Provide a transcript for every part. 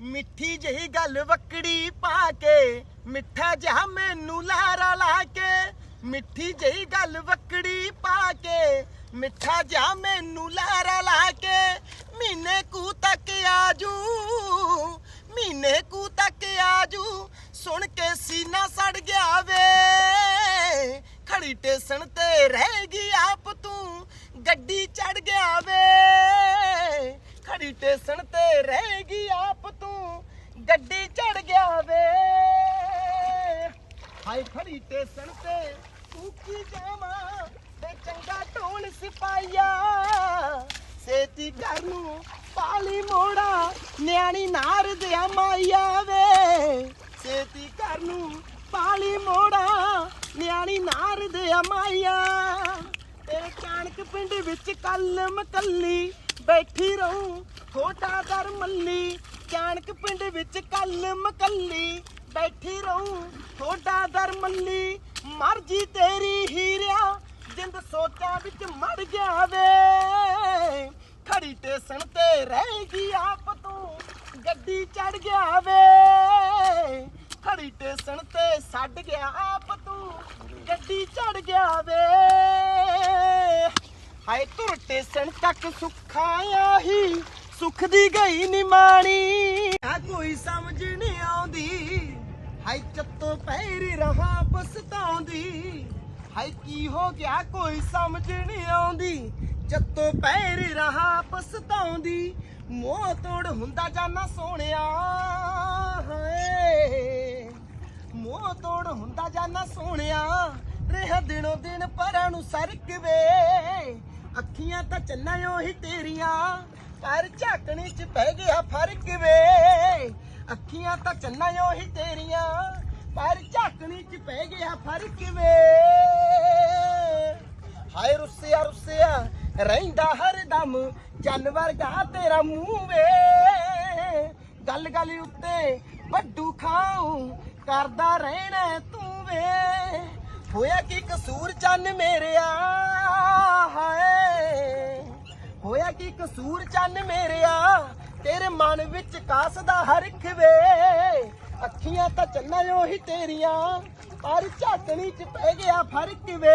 ਮਿੱਠੀ ਜਿਹੀ ਗੱਲ ਵਕੜੀ ਪਾ ਕੇ, ਮਿੱਠਾ ਜਿਹਾ ਮੈਨੂੰ ਲਾਰਾ ਲਾ ਕੇ, ਮਿੱਠੀ ਜਿਹੀ ਗੱਲ ਵਕੜੀ ਪਾ ਕੇ, ਮਿੱਠਾ ਜਿਹਾ ਮੈਨੂੰ ਲਾਰਾ ਲਾ ਕੇ, ਮਹੀਨੇ ਕੂ ਤੱਕ ਆਜੂ, ਮਹੀਨੇ ਕੂ ਤੱਕ ਆਜੂ, ਸੁਣ ਕੇ ਸੀਨਾ ਸੜ ਗਿਆ ਵੇ। ਖੜੀ ਟੇਸਣ ਤੇ ਰਹੇਗੀ ਆਪ ਤੂੰ, ਗੱਡੀ ਚੜ ਗਿਆ ਵੇ। ਸਟੇਸ਼ਨ ਟੇਸਣ ਤੇ ਰਹੇਗੀ ਆਪ ਤੂੰ। ਗੱਡੀ ਚੜ ਗਿਆ ਵੇ। ਹਾਏ ਖੜੀ ਟੇਸਣ ਤੇ ਤੂੰ ਕੀ ਜਾਵਾਂ ਤੇ ਚੰਗਾ ਢੋਲ ਸਿਪਾਈਆ ਸੇਤੀ ਕਰ ਨੂੰ ਪਾਲੀ ਮੋੜਾ, ਨਿਆਣੀ ਨਾਰ ਦਿਆ ਮਾਈਆ ਵੇ। ਸੇਤੀ ਕਰ ਨੂੰ ਪਾਲੀ ਮੋੜਾ, ਨਿਆਣੀ ਨਾਰ ਦਿਆ ਮਾਈਆ। ਤੇਰੇ ਕਾਣਕ ਪਿੰਡ ਵਿੱਚ ਕੱਲ ਕੱਲੀ ਬੈਠੀ ਰਹੂੰ ਥੋੜਾ ਦਰ ਮੱਲੀ ਕਾਣਕ ਪਿੰਡ ਵਿੱਚ ਕੱਲ ਕੱਲੀ ਬੈਠੀ ਰਹੂੰ ਥੋੜਾ ਦਰ ਮੱਲੀ, ਮਰਜ਼ੀ ਤੇਰੀ ਹੀਰਿਆ ਜਿੰਦ ਸੋਚਾਂ ਵਿੱਚ ਮੜ ਗਿਆ ਵੇ। ਖੜੀ ਟੇਸਣ ਤੇ ਰਹੇਗੀ ਆਪ ਤੂੰ, ਗੱਡੀ ਚੜ ਗਿਆ ਵੇ। ਖੜੀ ਟੇਸਣ ਤੇ ਛੱਡ ਗਿਆ ਆਪ ਤੂੰ, ਗੱਡੀ ਚੜ ਗਿਆ ਵੇ। ਹਾਏ, ਤੁਰ ਟੇਸਣ ਤੱਕ ਸੁੱਖਾਇਆ ਹੀ ਸੁਖ ਦੀ ਗਈ ਨਿਮਾਣੀ ਆ ਕੋਈ ਸਮਝ ਨਹੀਂ ਆਉਂਦੀ। ਹਾਏ, ਚੱਤੋ ਪੈਰੀ ਰਹਾ ਪਸਤਾਉਂਦੀ ਹਾਏ, ਕੀ ਹੋ ਗਿਆ? ਕੋਈ ਸਮਝ ਨਹੀਂ ਆਉਂਦੀ। ਚੱਤੋ ਪੈਰੀ ਰਹਾ ਪਸਤਾਉਂਦੀ ਮੋਹ ਤੋੜ ਹੁੰਦਾ ਜਾਣਾ ਸੋਹਣਿਆ, ਹਾਏ। ਮੋਹ ਤੋੜ ਹੁੰਦਾ ਜਾਨਾ ਸੋਹਣਿਆ, ਰਹਿ ਦਿਨੋ ਦਿਨ ਪਰਾਂ ਨੂੰ ਸਰਕ ਵੇ ਅੱਖੀਆਂ ਤਾਂ ਚੰਨਾ ਉਹੀ ਤੇਰੀਆਂ। ਪਰ ਝਾਕਣੀ ਚ ਪੈ ਗਿਆ ਫ਼ਰਕ ਵੇ। ਅੱਖੀਆਂ ਤਾਂ ਚੰਨਾ ਉਹੀ ਤੇਰੀਆਂ, ਪਰ ਝਾਕਣੀ ਚ ਪੈ ਗਿਆ ਫ਼ਰਕ ਵੇ। ਹਾਏ ਰੁੱਸਿਆ ਰੁੱਸਿਆ, ਰਹਿੰਦਾ ਹਰਦਮ ਚੰਨ ਵਰਗਾ ਤੇਰਾ ਮੂੰਹ ਵੇ। ਗੱਲ ਗੱਲ ਉੱਤੇ ਵੱਡੂ ਖਾਉ ਕਰਦਾ ਰਹਿਣਾ ਤੂੰ ਵੇ। ਹੋਇਆ ਕੀ ਕਸੂਰ ਚੰਨ ਮੇਰਿਆ, ਹਾਏ। ਹੋਇਆ ਕੀ ਕਸੂਰ ਚੰਨ ਮੇਰਿਆ, ਤੇਰੇ ਮਨ ਵਿੱਚ ਕਾਸਦਾ ਹਰ ਵੇ। ਅੱਖੀਆਂ ਤਾਂ ਚੰਨਾ ਉਹੀ ਤੇਰੀਆਂ, ਪਰ ਝਾਕਣੀ ਚ ਪੈ ਗਿਆ ਫ਼ਰਕ ਵੇ।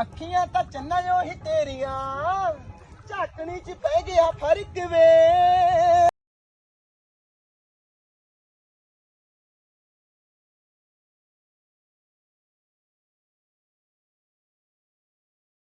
ਅੱਖੀਆਂ ਤਾਂ ਚੰਨਾ ਉਹੀ ਤੇਰੀਆਂ, ਝਾਕਣੀ ਚ ਪੈ ਗਿਆ ਫ਼ਰਕ ਵੇ।